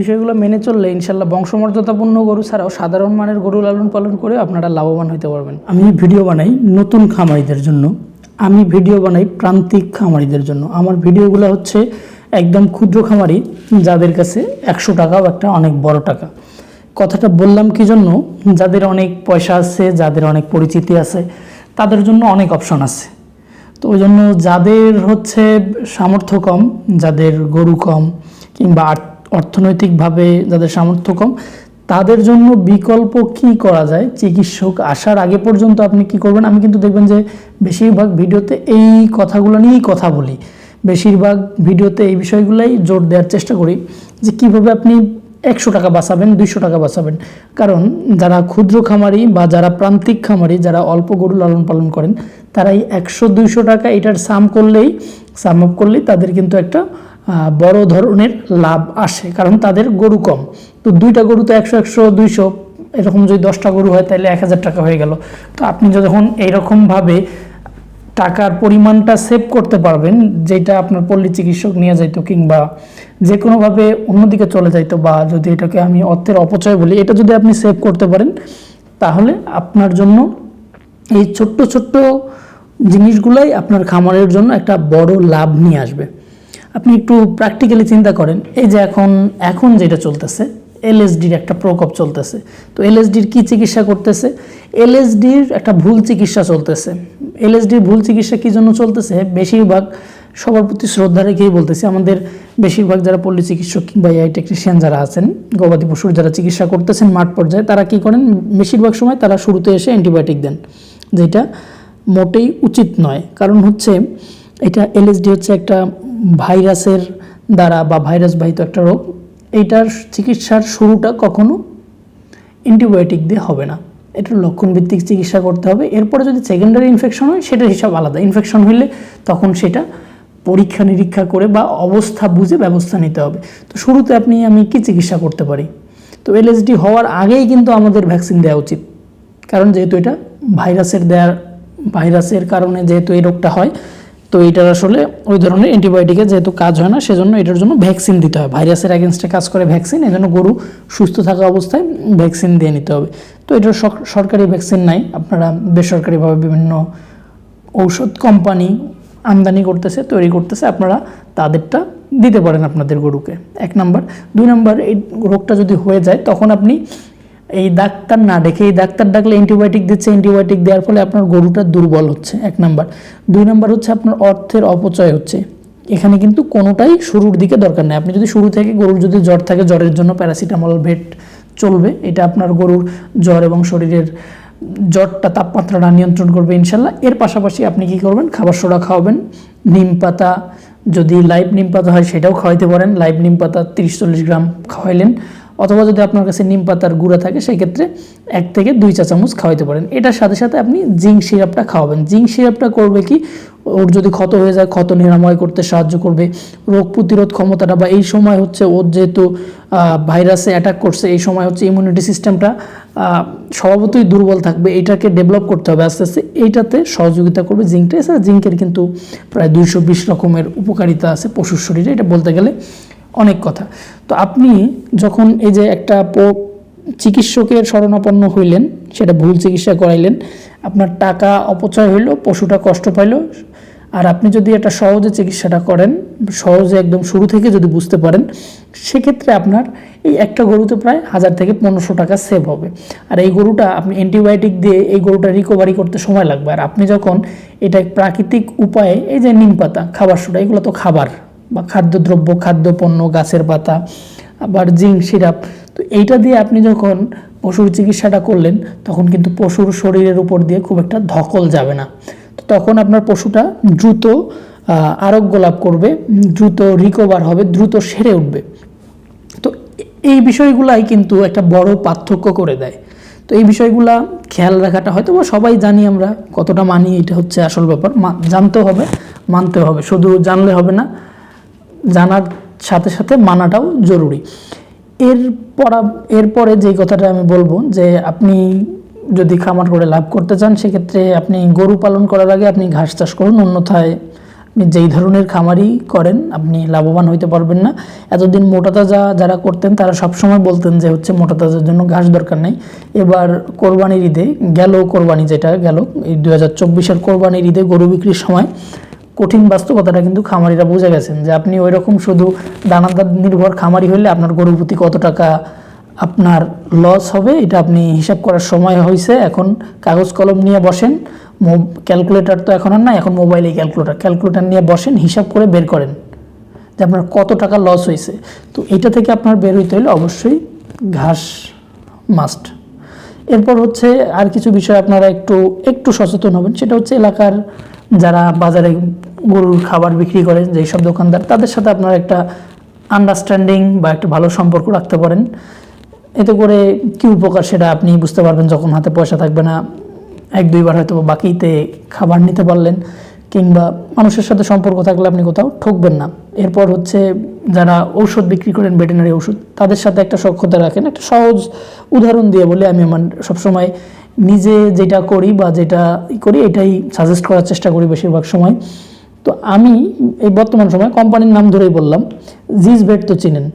বিষয়গুলো মেনে চললে ইনশাল্লাহ বংশমর্যাদাপূর্ণ গরু ছাড়াও সাধারণ মানের গরু লালন পালন করে আপনারা লাভবান হতে পারবেন। আমি ভিডিও বানাই নতুন খামারিদের জন্য। আমি ভিডিও বানাই প্রান্তিক খামারিদের জন্য। আমার ভিডিওগুলো হচ্ছে একদম ক্ষুদ্র খামারি যাদের কাছে একশো টাকাও একটা অনেক বড় টাকা। কথাটা বললাম কি জন্য? যাদের অনেক পয়সা আছে, যাদের অনেক পরিচিতি আছে, তাদের জন্য অনেক অপশন আছে। তো ওই জন্য যাদের হচ্ছে সামর্থ্য কম, যাদের গরু কম কিংবা অর্থনৈতিকভাবে যাদের সামর্থ্য কম, তাদের জন্য বিকল্প কি করা যায়? চিকিৎসক আসার আগে পর্যন্ত আপনি কি করবেন? আমি কিন্তু দেখবেন যে বেশিরভাগ ভিডিওতে এই কথাগুলো নিয়েই কথা বলি। বেশিরভাগ ভিডিওতে এই বিষয়গুলোই জোর দেওয়ার চেষ্টা করি যে কীভাবে আপনি একশো টাকা বাঁচাবেন, দুইশো টাকা বাঁচাবেন। কারণ যারা ক্ষুদ্র খামারি বা যারা প্রান্তিক খামারি, যারা অল্প গরু লালন পালন করেন তারা এই একশো, দুইশো টাকা এটার সাম করলেই, সাম আপ করলেই তাদের কিন্তু একটা বড় ধরনের লাভ আসে, কারণ তাদের গরু কম। তো দুইটা গরু তো একশো একশো, দুইশো, এরকম যদি দশটা গরু হয় তাহলে এক হাজার টাকা হয়ে গেল। তো আপনি যখন এইরকমভাবে টাকার পরিমাণটা সেভ করতে পারবেন, যেটা আপনার পল্লী চিকিৎসক নিয়ে যাইতো কিংবা যে কোনোভাবে অন্যদিকে চলে যাইতো বা যদি এটাকে আমি অর্থের অপচয় বলি, এটা যদি আপনি সেভ করতে পারেন, তাহলে আপনার জন্য এই ছোট্ট ছোট্ট জিনিসগুলাই আপনার খামারের জন্য একটা বড় লাভ নিয়ে আসবে। আপনি একটু প্র্যাকটিক্যালি চিন্তা করেন, এই যে এখন এখন যেটা চলতেছে এলএসডির একটা প্রকোপ চলতেছে। তো এলএসডির কি চিকিৎসা করতেছে? এলএসডির একটা ভুল চিকিৎসা চলতেছে। এলএসডির ভুল চিকিৎসা কী জন্য চলতেছে? বেশিরভাগ সবার প্রতি শ্রদ্ধা রেখেই বলতেছি, আমাদের বেশিরভাগ যারা পল্লী চিকিৎসক কিংবা এআই টেকনিশিয়ান যারা আছেন, গবাদি পশুর যারা চিকিৎসা করতেছেন মাঠ পর্যায়ে, তারা কি করেন? বেশিরভাগ সময় তারা শুরুতে এসে অ্যান্টিবায়োটিক দেন, যেটা মোটেই উচিত নয়। কারণ হচ্ছে, এটা এলএসডি হচ্ছে একটা ভাইরাসের দ্বারা বা ভাইরাস বাহিত একটা রোগ, এইটার চিকিৎসার শুরুটা কখনো অ্যান্টিবায়োটিক দিয়ে হবে না। এটার লক্ষণভিত্তিক চিকিৎসা করতে হবে। এরপরে যদি সেকেন্ডারি ইনফেকশন হয়, সেটার হিসাব আলাদা। ইনফেকশন হইলে তখন সেটা পরীক্ষা নিরীক্ষা করে বা অবস্থা বুঝে ব্যবস্থা নিতে হবে। তো শুরুতে আপনি, আমি কি চিকিৎসা করতে পারি? তো এলএসডি হওয়ার আগেই কিন্তু আমাদের ভ্যাকসিন দেওয়া উচিত। কারণ যেহেতু এটা ভাইরাসের দেয়ার ভাইরাসের কারণে যেহেতু এই রোগটা হয় তো এটার আসলে ওই ধরনের অ্যান্টিবায়োটিকের যেহেতু কাজ হয় না, সেজন্য এটার জন্য ভ্যাকসিন দিতে হয় ভাইরাসের অ্যাগেনস্টে কাজ করে ভ্যাকসিন এজন্য গরু সুস্থ থাকা অবস্থায় ভ্যাকসিন দিয়ে নিতে হবে। তো এটার সরকারি ভ্যাকসিন নাই, আপনারা বেসরকারিভাবে বিভিন্ন ঔষধ কোম্পানি আমদানি করতেছে, তৈরি করতেছে, আপনারা তাদেরটা দিতে পারেন আপনাদের গরুকে। এক নাম্বার। দুই নাম্বার, এই রোগটা যদি হয়ে যায়, তখন আপনি এই ডাক্তার না ডেকে, এই ডাক্তার ডাকলে অ্যান্টিবায়োটিক দিচ্ছে অ্যান্টিবায়োটিক দেওয়ার ফলে আপনার গরুটা দুর্বল হচ্ছে, এক নাম্বার। দুই নাম্বার হচ্ছে আপনার অর্থের অপচয় হচ্ছে। এখানে কিন্তু কোনোটাই শুরুর দিকে দরকার নেই। আপনি যদি শুরু থেকে গরুর যদি জ্বর থাকে, জ্বরের জন্য প্যারাসিটামল ভেট চলবে। এটা আপনার গরুর জ্বর এবং শরীরের জ্বরটা তাপমাত্রাটা নিয়ন্ত্রণ করবে ইনশাল্লাহ। এর পাশাপাশি আপনি কি করবেন? খাবার সোডা খাওয়াবেন। নিম পাতা, যদি লাইভ নিম পাতা হয় সেটাও খাওয়াইতে পারেন। লাইভ নিম পাতা তিরিশ চল্লিশ গ্রাম খাওয়াইলেন। অথবা যদি আপনার কাছে নিম পাতার গুঁড়া থাকে, সেক্ষেত্রে এক থেকে দুই চা চামচ খাওয়াইতে পারেন। এটার সাথে সাথে আপনি জিঙ্ক সিরাপটা খাওয়াবেন। জিঙ্ক সিরাপটা করবে কি? ওর যদি ক্ষত হয়ে যায়, ক্ষত নিরাময় করতে সাহায্য করবে। রোগ প্রতিরোধ ক্ষমতাটা বা এই সময় হচ্ছে ওর যেহেতু ভাইরাসে অ্যাটাক করছে, এই সময় হচ্ছে ইমিউনিটি সিস্টেমটা স্বভাবতই দুর্বল থাকবে। এটাকে ডেভেলপ করতে হবে আস্তে আস্তে। এইটাতে সহযোগিতা করবে জিঙ্কটা এছাড়া জিঙ্কের কিন্তু প্রায় দুইশো বিশ রকমের উপকারিতা আছে পশুর শরীরে। এটা বলতে গেলে অনেক কথা। তো আপনি যখন এই যে একটা চিকিৎসকের শরণাপন্ন হইলেন, সেটা ভুল চিকিৎসা করাইলেন, আপনার টাকা অপচয় হইল, পশুটা কষ্ট পাইলো, আর আপনি যদি একটা সহজে চিকিৎসাটা করেন, সহজে একদম শুরু থেকে যদি বুঝতে পারেন, সেক্ষেত্রে আপনার এই একটা গরুতে প্রায় হাজার থেকে পনেরোশো টাকা সেভ হবে। আর এই গরুটা আপনি অ্যান্টিবায়োটিক দিয়ে এই গরুটা রিকভারি করতে সময় লাগবে। আর আপনি যখন এটা প্রাকৃতিক উপায়ে, এই যে নিম পাতা, খাবার সোডা, এগুলো তো খাবার। বা খাদ্যদ্রব্য, খাদ্যপণ্য, গাছের পাতা, আবার জিঙ্ক, সিরাপ। তো এইটা দিয়ে আপনি যখন পশুর চিকিৎসাটা করলেন, তখন কিন্তু পশুর শরীরের উপর দিয়ে খুব একটা ধকল যাবে না। তো তখন আপনার পশুটা দ্রুত আরোগ্য লাভ করবে, দ্রুত রিকভার হবে, দ্রুত সেরে উঠবে। তো এই বিষয়গুলাই কিন্তু একটা বড় পার্থক্য করে দেয়। তো এই বিষয়গুলা খেয়াল রাখাটা হয়তো বা সবাই জানি আমরা, কতটা মানি এটা হচ্ছে আসল ব্যাপার। জানতেও হবে, মানতেও হবে। শুধু জানলে হবে না জানার সাথে সাথে মানাটাও জরুরি। এর পরা এরপরে যে কথাটা আমি বলব যে আপনি যদি খামার করে লাভ করতে চান, সেক্ষেত্রে আপনি গরু পালন করার আগে আপনি ঘাস চাষ করুন। অন্যথায় আপনি যেই ধরনের খামারই করেন, আপনি লাভবান হইতে পারবেন না। এতদিন মোটা তাজা যারা করতেন, তারা সবসময় বলতেন যে হচ্ছে মোটা তাজার জন্য ঘাস দরকার নেই। এবার কোরবানির ঈদে গেল কোরবানি যেটা গেল, এই দু হাজার চব্বিশের কোরবানির ঈদে গরু বিক্রির সময় কঠিন বাস্তবতাটা কিন্তু খামারিরা বুঝে গেছেন যে আপনি ওই রকম শুধু দানাদার নির্ভর খামারি হলে আপনার গরুর প্রতি কত টাকা আপনার লস হবে, এটা আপনি হিসাব করার সময় হয়েছে এখন কাগজ কলম নিয়ে বসেন ক্যালকুলেটর তো এখন আর না এখন মোবাইলে ক্যালকুলেটার ক্যালকুলেটার নিয়ে বসেন, হিসাব করে বের করেন যে আপনার কত টাকা লস হয়েছে তো এটা থেকে আপনার বের হইতে হলে অবশ্যই ঘাস মাস্ট এরপর হচ্ছে আর কিছু বিষয় আপনারা একটু একটু সচেতন হবেন, সেটা হচ্ছে এলাকার যারা বাজারে গরুর খাবার বিক্রি করেন, যেই সব দোকানদার, তাদের সাথে আপনার একটা আন্ডারস্ট্যান্ডিং বা একটা ভালো সম্পর্ক রাখতে পারেন। এতে করে কি উপকার সেটা আপনি বুঝতে পারবেন যখন হাতে পয়সা থাকবে না। এক, দুইবার হয়তো বাকিতে খাবার নিতে পারলেন, কিংবা মানুষের সাথে সম্পর্ক থাকলে আপনি কোথাও ঠকবেন না। এরপর হচ্ছে যারা ঔষধ বিক্রি করেন ভেটেনারি ওষুধ তাদের সাথে একটা সক্ষতা রাখেন, একটা সহজ উদাহরণ দিয়ে বলে আমি আমার সবসময়। নিজে যেটা করি বা যেটা করি, এটাই সাজেস্ট করার চেষ্টা করি বেশিরভাগ সময়। তো আমি এই বর্তমান সময় কোম্পানির নাম ধরেই বললাম, জিজ ভেট তো চিনেন।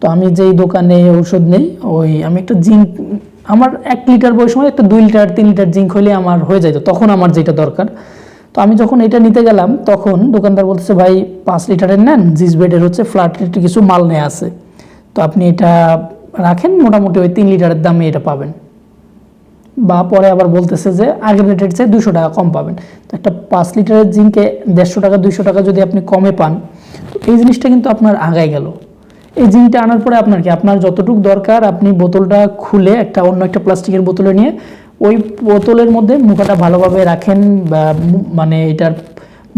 তো আমি যেই দোকানে ওষুধ নেই, ওই আমি একটা জিঙ্ক, আমার এক লিটার বই সময় একটা দুই লিটার, তিন লিটার জিঙ্ক হইলে আমার হয়ে যেত তখন আমার যেটা দরকার। তো আমি যখন এটা নিতে গেলাম, তখন দোকানদার বলতেছে, ভাই, পাঁচ লিটারের নেন, জিজ বেডের হচ্ছে ফ্ল্যাট কিছু মাল নেওয়া আছে। তো আপনি এটা রাখেন, মোটামুটি ওই তিন লিটারের দামে এটা পাবেন। বা পরে আবার বলতেছে যে আগের রেটের চেয়ে দুশো টাকা কম পাবেন। তো একটা পাঁচ লিটারের জিঙ্কে দেড়শো টাকা, দুইশো টাকা যদি আপনি কমে পান, তো এই জিনিসটা কিন্তু আপনার আগায় গেল। এই জিনিসটা আনার পরে আপনার কি? আপনার যতটুকু দরকার, আপনি বোতলটা খুলে একটা অন্য একটা প্লাস্টিকের বোতলে নিয়ে ওই বোতলের মধ্যে মুখাটা ভালোভাবে রাখেন বা মানে এটার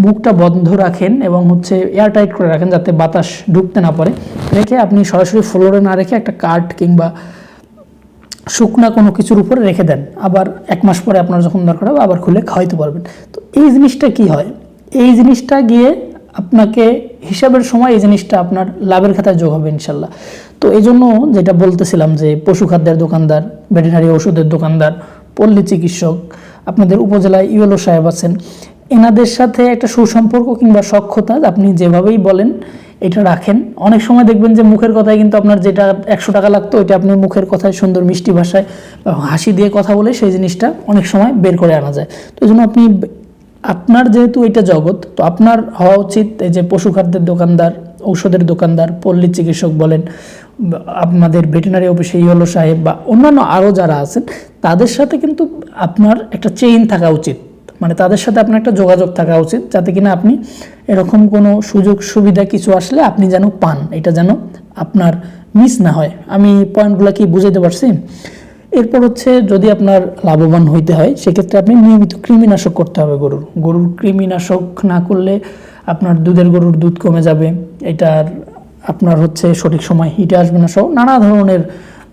মুখটা বন্ধ রাখেন এবং হচ্ছে এয়ার টাইট করে রাখেন যাতে বাতাস ঢুকতে না পারে। রেখে আপনি সরাসরি ফ্লোরে না রেখে একটা কাঠ কিংবা শুকনা কোনো কিছুর উপরে রেখে দেন। আবার এক মাস পরে আপনার যখন দরকার হবে, আবার খুলে খাওয়াইতে পারবেন। তো এই জিনিসটা কি হয়? এই জিনিসটা গিয়ে আপনাকে হিসাবের সময় এই জিনিসটা আপনার লাভের খাতায় যোগ হবে ইনশাল্লাহ। তো এই জন্য যেটা বলতেছিলাম যে পশু খাদ্যের দোকানদার ভেটেনারি ওষুধের দোকানদার, পল্লী চিকিৎসক, আপনাদের উপজেলায় ইউএলও সাহেব আছেন, এনাদের সাথে একটা সুসম্পর্ক কিংবা সক্ষতা আপনি যেভাবেই বলেন এটা রাখেন। অনেক সময় দেখবেন যে মুখের কথায় কিন্তু আপনার যেটা একশো টাকা লাগতো, ওইটা আপনি মুখের কথায় সুন্দর মিষ্টি ভাষায় হাসি দিয়ে কথা বলে সেই জিনিসটা অনেক সময় বের করে আনা যায়। তো এই জন্য আপনি আপনার যেহেতু এটা জগৎ, তো আপনার হওয়া উচিত এই যে পশু খাদ্যের দোকানদার, ঔষধের দোকানদার, পল্লী চিকিৎসক বলেন আপনাদের ভেটেনারি অফিসে ইয়েলো সাহেব, বা অন্যান্য আরও যারা আছেন, তাদের সাথে কিন্তু আপনার একটা চেইন থাকা উচিত। মানে তাদের সাথে আপনার একটা যোগাযোগ থাকা উচিত, যাতে কিনা আপনি এরকম কোনো সুযোগ সুবিধা কিছু আসলে আপনি যেন পান, এটা যেন আপনার মিস না হয়। আমি পয়েন্টগুলো কি বুঝাইতে পারছি? এরপর হচ্ছে যদি আপনার লাভবান হইতে হয়, সেক্ষেত্রে আপনি নিয়মিত কৃমিনাশক করতে হবে গরুর। গরুর কৃমিনাশক না করলে আপনার দুধের গরুর দুধ কমে যাবে, এটার আপনার হচ্ছে সঠিক সময় হিটে আসবে না সহ নানা ধরনের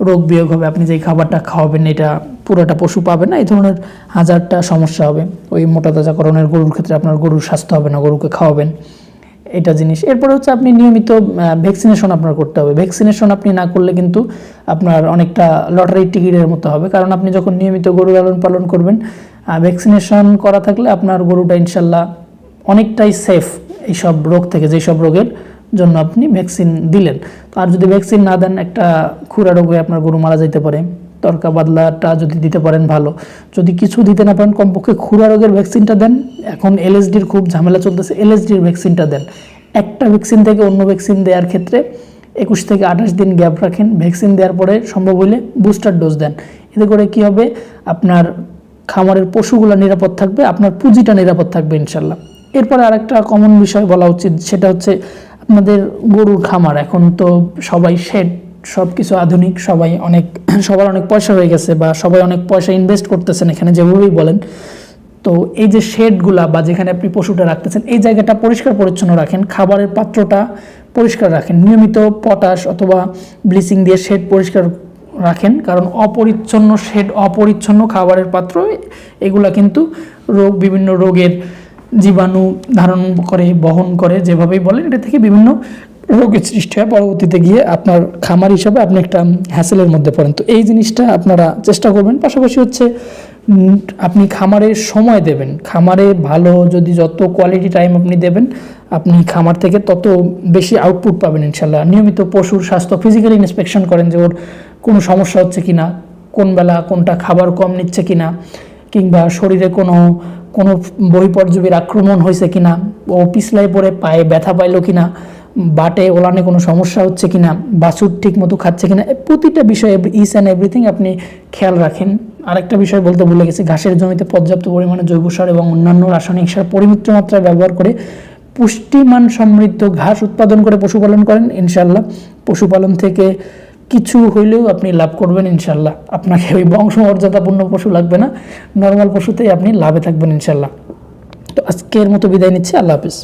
রোগ বিয়োগ হবে, আপনি যেই খাবারটা খাওয়াবেন এটা পুরোটা পশু পাবে না, এই ধরনের হাজারটা সমস্যা হবে। ওই মোটা তাজাকরণের গরুর ক্ষেত্রে আপনার গরুর স্বাস্থ্য হবে না, গরুকে খাওয়াবেন। এটা জিনিস। এরপরে হচ্ছে আপনি নিয়মিত ভ্যাকসিনেশন আপনার করতে হবে। ভ্যাকসিনেশন আপনি না করলে কিন্তু আপনার অনেকটা লটারির টিকিটের মতো হবে। কারণ আপনি যখন নিয়মিত গরু লালন পালন করবেন ভ্যাকসিনেশন করা থাকলে আপনার গরুটা ইনশাল্লাহ অনেকটাই সেফ এইসব রোগ থেকে, যেই সব রোগের জন্য আপনি ভ্যাকসিন দিলেন। আর যদি ভ্যাকসিন না দেন, একটা খুরা রোগে আপনার গরু মারা যেতে পারে। তরকা বাদলাটা যদি দিতে পারেন, ভালো। যদি কিছু দিতে না পারেন, কমপক্ষে খুরা রোগের ভ্যাকসিনটা দেন। এখন এলএসডির খুব ঝামেলা চলতেছে, এলএসডির ভ্যাকসিনটা দেন। একটা ভ্যাকসিন থেকে অন্য ভ্যাকসিন দেওয়ার ক্ষেত্রে একুশ থেকে আঠাশ দিন গ্যাপ রাখেন। ভ্যাকসিন দেওয়ার পরে সম্ভব হলে বুস্টার ডোজ দেন। এতে করে কি হবে? আপনার খামারের পশুগুলো নিরাপদ থাকবে, আপনার পুঁজিটা নিরাপদ থাকবে ইনশাল্লাহ। এরপরে আরেকটা কমন বিষয় বলা উচিত, সেটা হচ্ছে আপনাদের গরুর খামার। এখন তো সবাই শেড সব কিছু আধুনিক, সবাই অনেক, সবার অনেক পয়সা হয়ে গেছে বা সবাই অনেক পয়সা ইনভেস্ট করতেছেন এখানে যেভাবেই বলেন। তো এই যে শেডগুলা বা যেখানে আপনি পশুটা রাখতেছেন, এই জায়গাটা পরিষ্কার পরিচ্ছন্ন রাখেন, খাবারের পাত্রটা পরিষ্কার রাখেন, নিয়মিত পটাশ অথবা ব্লিচিং দিয়ে শেড পরিষ্কার রাখেন, কারণ অপরিচ্ছন্ন শেড অপরিচ্ছন্ন খাবারের পাত্র, এগুলা কিন্তু রোগ, বিভিন্ন রোগের জীবাণু ধারণ করে, বহন করে, যেভাবেই বলেন, এটা থেকে বিভিন্ন রোগের সৃষ্টি হয়। পরবর্তীতে গিয়ে আপনার খামার হিসাবে আপনি একটা হ্যাসেলের মধ্যে পড়েন। তো এই জিনিসটা আপনারা চেষ্টা করবেন। পাশাপাশি হচ্ছে আপনি খামারে সময় দেবেন। খামারে ভালো যদি যত কোয়ালিটি টাইম আপনি দেবেন, আপনি খামার থেকে তত বেশি আউটপুট পাবেন ইনশাল্লাহ নিয়মিত পশুর স্বাস্থ্য ফিজিক্যালি ইন্সপেকশন করেন যে ওর কোনো সমস্যা হচ্ছে কিনা, কোন বেলা কোনটা খাবার কম নিচ্ছে কিনা। কিংবা শরীরে কোনো কোনো বহিপর্যবের আক্রমণ হয়েছে কিনা, ও পিছলাই পরে পায়ে ব্যথা পাইলো কিনা, বাটে ওলানে কোনো সমস্যা হচ্ছে কিনা বাছুর ঠিক মতো খাচ্ছে কিনা প্রতিটা বিষয়ে ইস অ্যান্ড এভরিথিং আপনি খেয়াল রাখেন। আরেকটা বিষয় বলতে ভুলে গেছি, ঘাসের জমিতে পর্যাপ্ত পরিমাণে জৈব সার এবং অন্যান্য রাসায়নিক সার পরিমিত মাত্রায় ব্যবহার করে পুষ্টিমান সমৃদ্ধ ঘাস উৎপাদন করে পশুপালন করেন। ইনশাল্লাহ পশুপালন থেকে কিছু হইলেও আপনি লাভ করবেন ইনশাল্লাহ। আপনাকে ওই বংশমর্যাদাপূর্ণ পশু লাগবে না। নর্মাল পশুতেই আপনি লাভে থাকবেন ইনশাল্লাহ। তো আজকের মতো বিদায় নিচ্ছি। আল্লাহ হাফিজ।